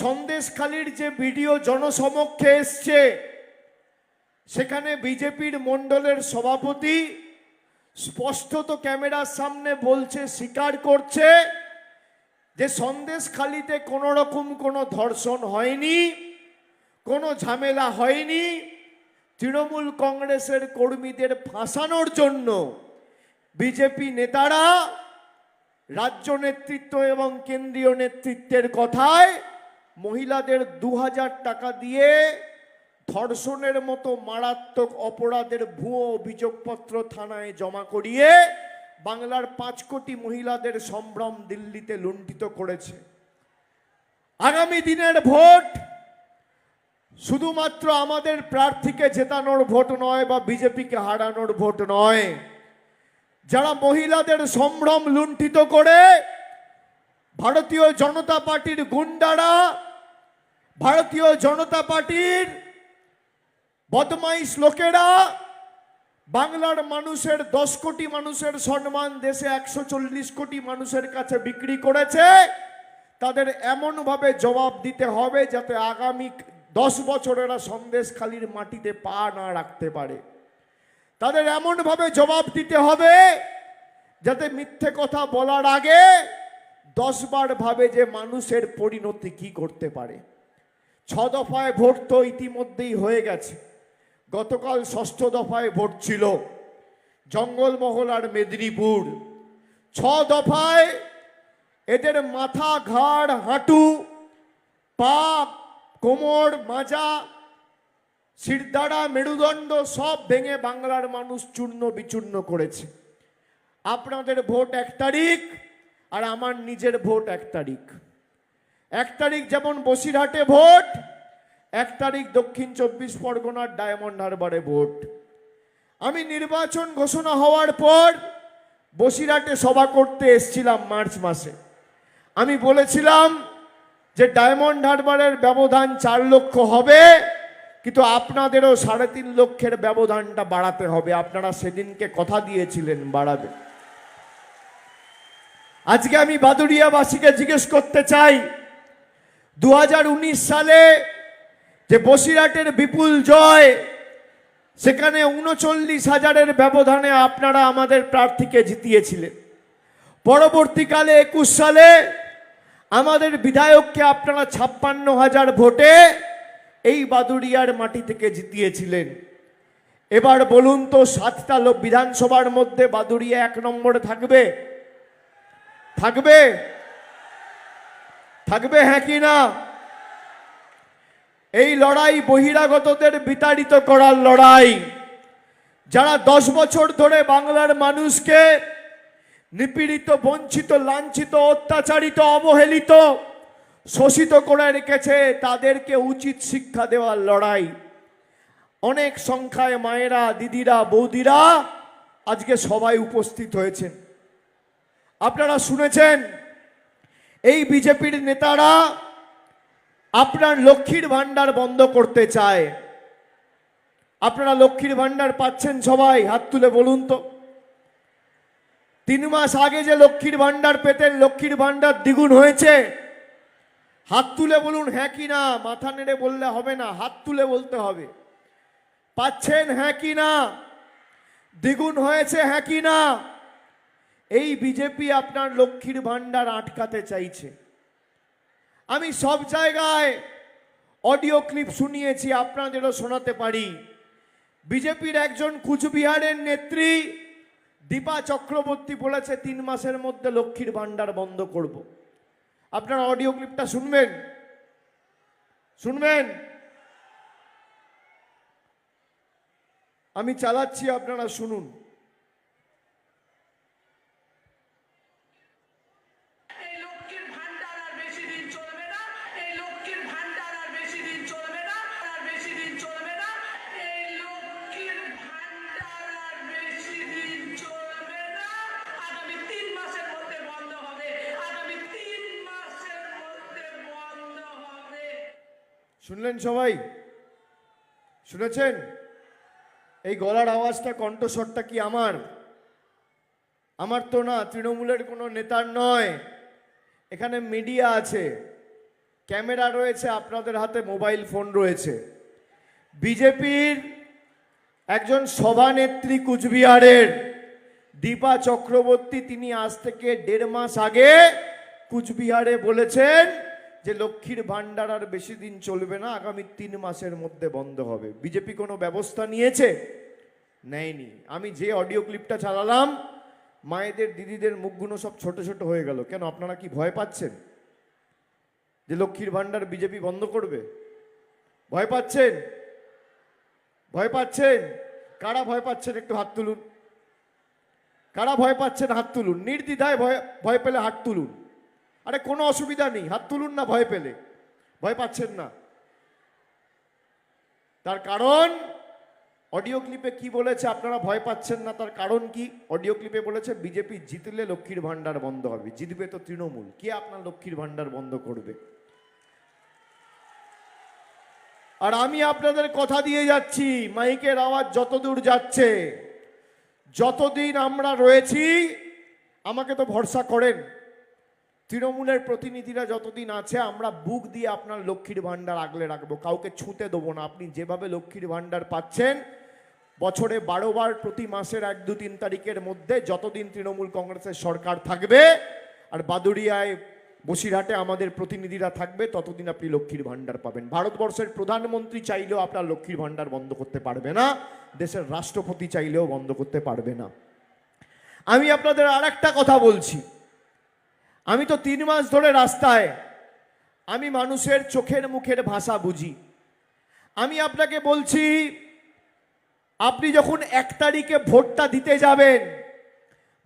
সন্দেশখালির যে ভিডিও জনসমক্ষে এসছে, সেখানে বিজেপির মণ্ডলের সভাপতি স্পষ্টত ক্যামেরার সামনে বলছে, স্বীকার করছে যে সন্দেশখালিতে কোনো রকম কোনো ধর্ষণ হয়নি, কোনো ঝামেলা হয়নি, তৃণমূল কংগ্রেসের কর্মীদের ফাঁসানোর জন্য বিজেপি নেতারা রাজ্য নেতৃত্ব এবং কেন্দ্রীয় নেতৃত্বের কথায় মহিলাদের দু হাজার টাকা দিয়ে ধর্ষণের মতো মারাত্মক অপরাধের ভুয়ো অভিযোগপত্র থানায় জমা করিয়ে বাংলার পাঁচ কোটি মহিলাদের সম্ভ্রম দিল্লিতে লুণ্ঠিত করেছে। আগামী দিনের ভোট শুধুমাত্র আমাদের প্রার্থীকে জেতানোর ভোট নয় বা বিজেপিকে হারানোর ভোট নয়, যারা মহিলাদের সম্ভ্রম লুণ্ঠিত করে ভারতীয় জনতা পার্টির গুন্ডারা ভারতীয় জনতা পার্টির বদমাইশ লোকেরা বাংলার মানুষের দশ কোটি মানুষের সম্মান দেশে একশো চল্লিশ কোটি মানুষের কাছে বিক্রি করেছে, তাদের এমনভাবে জবাব দিতে হবে যাতে আগামী দশ বছরেরা সন্দেশখালির মাটিতে পা না রাখতে পারে। তাদের এমনভাবে জবাব দিতে হবে যাতে মিথ্যে কথা বলার আগে দশবার ভাবে যে মানুষের পরিণতি কি করতে পারে। ছ দফায় ভোট তো ইতিমধ্যেই হয়ে গেছে। গতকাল ষষ্ঠ দফায় ভোট ছিল জঙ্গলমহল আর মেদিনীপুর। ছ দফায় এদের মাথা ঘাড়, হাঁটু, পা, কোমর, মাজা, শিরদাঁড়া, মেরুদণ্ড সব ভেঙে বাংলার মানুষ চূর্ণ বিচূর্ণ করেছে। আপনাদের ভোট এক তারিখ আর আমার নিজের ভোট এক তারিখ। এক তারিখ যেমন বসিরহাটে ভোট, এক তারিখ দক্ষিণ চব্বিশ পরগনার ডায়মন্ড হারবারে ভোট। আমি নির্বাচন ঘোষণা হওয়ার পর বসিরহাটে সভা করতে এসছিলাম মার্চ মাসে। আমি বলেছিলাম যে ডায়মন্ড হারবারের ব্যবধান চার লক্ষ হবে, কিন্তু আপনাদেরও সাড়ে তিন লক্ষের ব্যবধানটা বাড়াতে হবে। আপনারা সেদিনকে কথা দিয়েছিলেন বাড়াবে। আজকে আমি বাদুরিয়াবাসীকে জিজ্ঞেস করতে চাই দু হাজার উনিশ সালে যে বসিরহাটের বিপুল জয়, সেখানে উনচল্লিশ হাজারের ব্যবধানে আপনারা আমাদের প্রার্থীকে জিতিয়েছিলেন। পরবর্তীকালে একুশ সালে আমাদের বিধায়ককে আপনারা ছাপ্পান্ন হাজার ভোটে এই বাদুড়িয়ার মাটি থেকে জিতিয়েছিলেন। এবার বলুন তো, সাতটা লোক বিধানসভার মধ্যে বাদুড়িয়া এক নম্বরে থাকবে? থাকবে? থাকবে হ্যাঁ কি না? এই লড়াই বহিরাগতদের বিতাড়িত করার লড়াই। যারা দশ বছর ধরে বাংলার মানুষকে নিপীড়িত, বঞ্চিত, লাঞ্ছিত, অত্যাচারিত, অবহেলিত শোষিত করে রেখেছে, তাদেরকে উচিত শিক্ষা দেওয়ার লড়াই। অনেক সংখ্যায় মায়েরা, দিদিরা, বৌদিরা আজকে সবাই উপস্থিত হয়েছেন। আপনারা শুনেছেন? এই বিজেপির নেতারা আপনার লক্ষ্মীর ভাণ্ডার বন্ধ করতে চায়। আপনারা লক্ষ্মীর ভাণ্ডার পাচ্ছেন সবাই, হাত তুলে বলুন তো। তিন মাস আগে যে লক্ষ্মীর ভাণ্ডার পেতেন, লক্ষ্মীর ভাণ্ডার দ্বিগুণ হয়েছে। হাত তুলে বলুন হ্যাঁ কি না? মাথা নেড়ে বললে হবে না, হাত তুলে বলতে হবে। পাচ্ছেন হ্যাঁ কি না? দ্বিগুণ হয়েছে হ্যাঁ কি না? এই বিজেপি আপনার লক্ষ্মীর ভাণ্ডার আটকাতে চাইছে। আমি সব জায়গায় অডিও ক্লিপ শুনিয়েছি, আপনাদেরও শোনাতে পারি। বিজেপির একজন কুচবিহারের নেত্রী দীপা চক্রবর্তী বলেছে, তিন মাসের মধ্যে লক্ষ্মীর ভাণ্ডার বন্ধ করব। আপনারা অডিও ক্লিপটা শুনবেন? শুনবেন? আমি চালাচ্ছি, আপনারা শুনুন। শুনলেন সবাই? শুনেছেন? এই গলার আওয়াজটা, কণ্ঠস্বরটা কি আমার? আমার তো না, তৃণমূলের কোনো নেতার নয়। এখানে মিডিয়া আছে, ক্যামেরা রয়েছে, আপনাদের হাতে মোবাইল ফোন রয়েছে। বিজেপির একজন সভানেত্রী কুচবিহারের, দীপা চক্রবর্তী, তিনি আজ থেকে দেড় মাস আগে কুচবিহারে বলেছেন যে লক্ষ্মীর ভাণ্ডার আর বেশি দিন চলবে না, আগামী তিন মাসের মধ্যে বন্ধ হবে। বিজেপি কোনো ব্যবস্থা নিয়েছে? নেয়নি। আমি যে অডিও ক্লিপটা চালালাম, মায়েদের, দিদিদের মুখগুলো সব ছোট ছোট হয়ে গেল। কেন, আপনারা কি ভয় পাচ্ছেন? যে লক্ষ্মীর ভাণ্ডার বিজেপি বন্ধ করবে? ভয় পাচ্ছেন? ভয় পাচ্ছেন? কারা ভয় পাচ্ছেন? একটু হাত তুলুন। কারা ভয় পাচ্ছেন? হাত তুলুন। নির্দ্বিধায় ভয় ভয় পেলে হাত তুলুন। আরে কোনো অসুবিধা নেই, হাত তুলুন না, ভয় পেলে। ভয় পাচ্ছেন না। তার কারণ, অডিও ক্লিপে কি বলেছে আপনারা ভয় পাচ্ছেন না, তার কারণ কি? অডিও ক্লিপে বলেছে, বিজেপি জিতলে লক্ষ্মীর ভাণ্ডার বন্ধ হবে। জিতবে তো তৃণমূল। কে আপনার লক্ষ্মীর ভাণ্ডার বন্ধ করবে? আর আমি আপনাদের কথা দিয়ে যাচ্ছি, মাইকের আওয়াজ যতদূর যাচ্ছে, যতদিন আমরা রয়েছি, আমাকে তো ভরসা করেন। তৃণমূলের প্রতিনিধিরা যতদিন আছে, আমরা বুক দিয়ে আপনার লক্ষ্মীর ভাণ্ডার আগলে রাখব। কাউকে ছুঁতে দেবো না। আপনি যেভাবে লক্ষ্মীর ভাণ্ডার পাচ্ছেন, বছরে বারো বার প্রতি মাসের এক দু তিন তারিখের মধ্যে যতদিন তৃণমূল কংগ্রেসের সরকার থাকবে, আর বাদুড়িয়ায়, বসিরহাটে আমাদের প্রতিনিধিরা থাকবে, ততদিন আপনি লক্ষ্মীর ভাণ্ডার পাবেন। ভারতবর্ষের প্রধানমন্ত্রী চাইলেও আপনার লক্ষ্মীর ভাণ্ডার বন্ধ করতে পারবে না। দেশের রাষ্ট্রপতি চাইলেও বন্ধ করতে পারবে না। আমি আপনাদের আর একটা কথা বলছি। আমি তো তিন মাস ধরে রাস্তায় আমি মানুষের চোখের মুখের ভাষা বুঝি। আমি আপনাকে বলছি, আপনি যখন এক তারিখে ভোটটা দিতে যাবেন,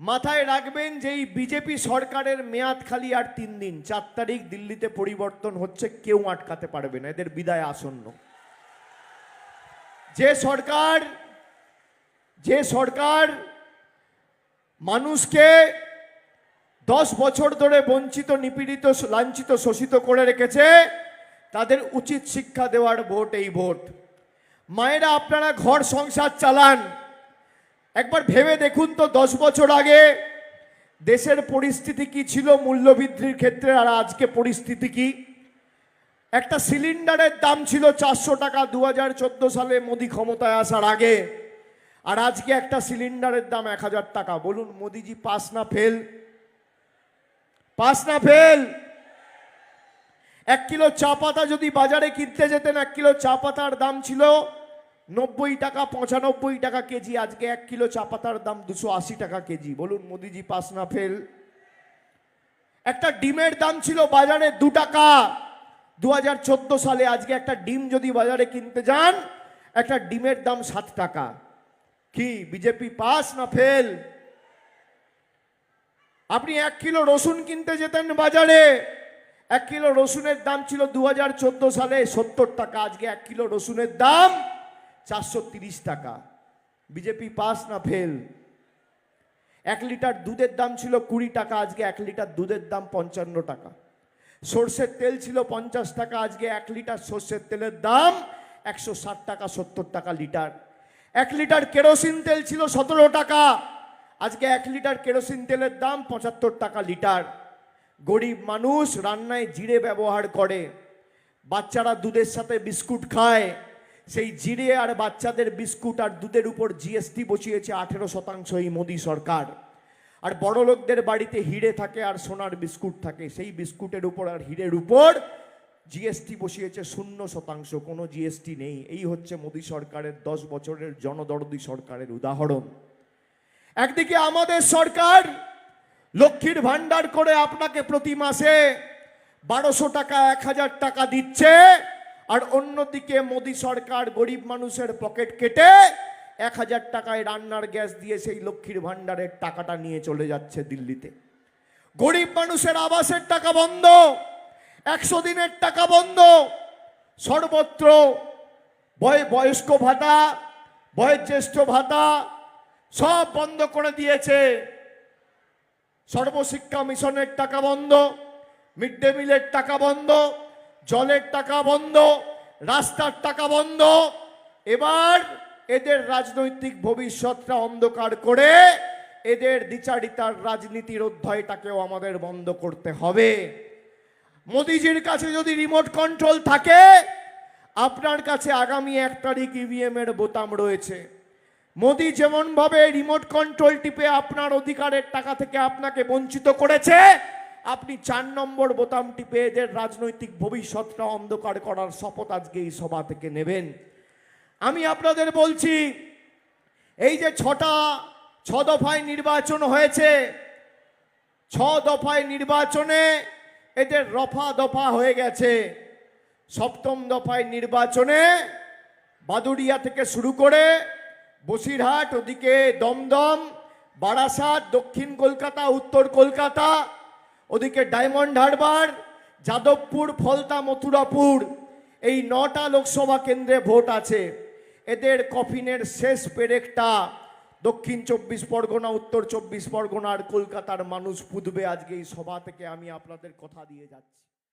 মাথায় রাখবেন যে এই বিজেপি সরকারের মেয়াদ খালি আর তিন দিন। চার তারিখ দিল্লিতে পরিবর্তন হচ্ছে, কেউ আটকাতে পারবে না, এদের বিদায় আসন্ন। যে সরকার যে সরকার মানুষকে দশ বছর ধরে বঞ্চিত, নিপীড়িত, লাঞ্ছিত, শোষিত করে রেখেছে, তাদের উচিত শিক্ষা দেওয়ার ভোট এই ভোট। মায়েরা, আপনারা ঘর সংসার চালান। একবার ভেবে দেখুন তো, দশ বছর আগে দেশের পরিস্থিতি কি ছিল, মূল্যবৃদ্ধির ক্ষেত্রে আর আজকে পরিস্থিতি কি? একটা সিলিন্ডারের দাম ছিল চারশো টাকা দু হাজার চোদ্দ সালে মোদি ক্ষমতায় আসার আগে। আর আজকে একটা সিলিন্ডারের দাম এক হাজার টাকা। বলুন, মোদিজি পাস না, ফেল। পাস না, ফেল। এক কিলো চা পাতা যদি বাজারে কিনতে যেতেন, এক কিলো চা পাতার দাম ছিল নব্বই টাকা, পঁচানব্বই টাকা কেজি। আজকে এক কিলো চা পাতার দাম দুশো আশি টাকা কেজি। বলুন, মোদিজি, পাস না, ফেল। একটা ডিমের দাম ছিল বাজারে দু টাকা। দু হাজার চোদ্দ সালে আজকে একটা ডিম যদি বাজারে কিনতে যান, একটা ডিমের দাম সাত টাকা। কি, বিজেপি পাস না, ফেল? আপনি এক কিলো রসুন কিনতে যেতেন বাজারে। এক কিলো রসুনের দাম ছিল দু হাজার চোদ্দ সালে সত্তর টাকা, আজকে এক কিলো রসুনের দাম চারশো টাকা। বিজেপি পাস না ফেল। এক লিটার দুধের দাম ছিল কুড়ি টাকা, আজকে এক লিটার দুধের দাম পঞ্চান্ন টাকা। সর্ষের তেল ছিল পঞ্চাশ টাকা, আজকে এক লিটার সর্ষের তেলের দাম একশো ষাট টাকা, সত্তর টাকা লিটার। এক লিটার কেরোসিন তেল ছিল সতেরো টাকা। আজকে এক লিটার কেরোসিন তেলের দাম পঁচাত্তর টাকা লিটার। গরিব মানুষ রান্নায় জিরে ব্যবহার করে। বাচ্চারা দুধের সাথে বিস্কুট খায়। সেই জিরে আর বাচ্চাদের বিস্কুট আর দুধের উপর জিএসটি বসিয়েছে আঠেরো শতাংশ এই মোদী সরকার। আর বড় লোকদের বাড়িতে হিরে থাকে আর সোনার বিস্কুট থাকে। সেই বিস্কুটের উপর আর হিরের উপর জিএসটি বসিয়েছে শূন্য শতাংশ, কোনো জিএসটি নেই। এই হচ্ছে মোদী সরকারের দশ বছরের জনদরদি সরকারের উদাহরণ। একদিকে আমাদের সরকার লক্ষ্মীর ভাণ্ডার করে আপনাকে প্রতি মাসে বারোশো টাকা, এক হাজার টাকা দিচ্ছে, আর অন্যদিকে মোদী সরকার গরিব মানুষের পকেট কেটে এক হাজার টাকায় রান্নার গ্যাস দিয়ে সেই লক্ষ্মীর ভাণ্ডারের টাকাটা নিয়ে চলে যাচ্ছে দিল্লিতে। গরিব মানুষের আবাসের টাকা বন্ধ, একশো দিনের টাকা বন্ধ, সর্বত্র বয় বয়স্ক ভাতা, বয়োজ্যেষ্ঠ ভাতা সব বন্ধ করে দিয়েছে। সর্বশিক্ষা মিশনের টাকা বন্ধ, মিড ডে মিলের টাকা বন্ধ, জলের টাকা বন্ধ, রাস্তার টাকা বন্ধ। এবার এদের রাজনৈতিক ভবিষ্যৎটা অন্ধকার করে এদের দ্বিচারিতার রাজনীতির অধ্যায়টাকেও আমাদের বন্ধ করতে হবে। মোদিজির কাছে যদি রিমোট কন্ট্রোল থাকে, আপনার কাছে আগামী এক তারিখ ইভিএম এর বোতাম রয়েছে। মোদি যেমনভাবে রিমোট কন্ট্রোল টিপে আপনার অধিকারের টাকা থেকে আপনাকে বঞ্চিত করেছে, আপনি চার নম্বর বোতাম টিপে এদের রাজনৈতিক ভবিষ্যৎটা অন্ধকার করার শপথ আজকে এই সভা থেকে নেবেন। আমি আপনাদের বলছি, এই যে ছটা, ছ দফায় নির্বাচন হয়েছে, ছ দফায় নির্বাচনে এদের রফা দফা হয়ে গেছে। সপ্তম দফায় নির্বাচনে বাদুড়িয়া থেকে শুরু করে বসিরহাট ওদিকে দমদম, বারাসাত, দক্ষিণ কলকাতা, উত্তর কলকাতা, ওদিকে ডায়মন্ড হারবার, যাদবপুর, ফলতা, মথুরাপুর, এই নটা লোকসভা কেন্দ্রে ভোট আছে। এদের কফিনের শেষ পেরেকটা দক্ষিণ চব্বিশ পরগনা, উত্তর চব্বিশ পরগনার কলকাতার মানুষ পুঁতবে আজকে এই সভা থেকে। আমি আপনাদের কথা দিয়ে যাচ্ছি।